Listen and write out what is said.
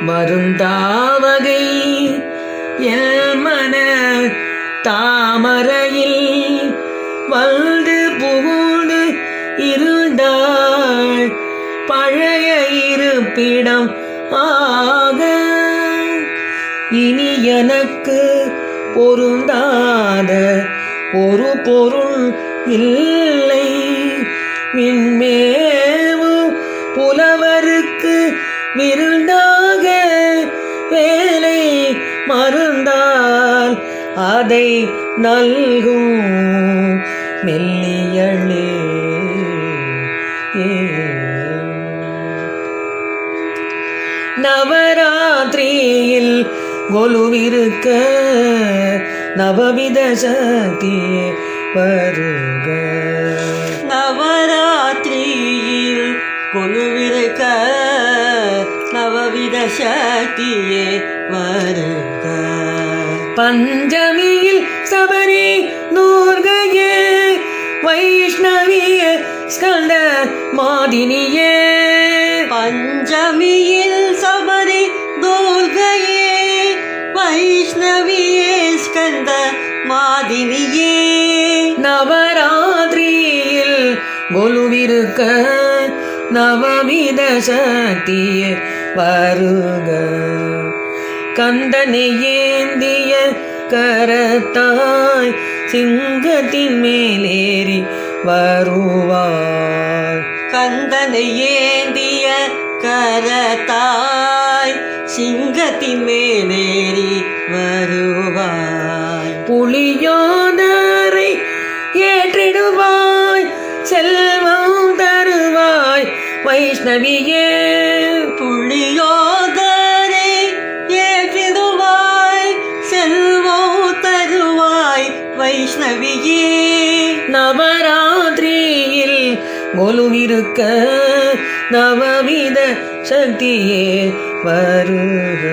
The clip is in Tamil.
மருந்தாவகை எல்மன தாமரையில் வந்து புகுந்து இருந்தாள். பழைய இருப்பிடம் ஆக இனி எனக்கு பொருந்தாத ஒரு பொருள் இல்லை. விண்மே அதை நல்கும் மெல்லியளே. நவராத்திரியில் கொலுவிருக்க நவவித சக்தியே வருக. நவராத்திரியில் கொலுவிருக்க நவவித சக்தியே வருக. பஞ்சமியில் சபரி துர்கையே வைஷ்ணவிய ஸ்கந்த மாதினியே. பஞ்சமியில் சபரி துர்கையே வைஷ்ணவியே ஸ்கந்த மாதினியே. நவராத்திரியில் கொலுவிருக்க நவவித சக்திய வருக. கந்தனை ஏந்திய கரத்தாய் சிங்கத்தின் மேலேறி வருவாய். கந்தனை ஏந்திய கரத்தாய் சிங்கத்தின் மேலேறி வருவாய். புலியோதரை ஏற்றிடுவாய் செல்வம் தருவாய் வைஷ்ணவியே வைஷ்ணவியே நவராத்திரியில் கொலுவிருக்க நவவித சக்தியே வருக.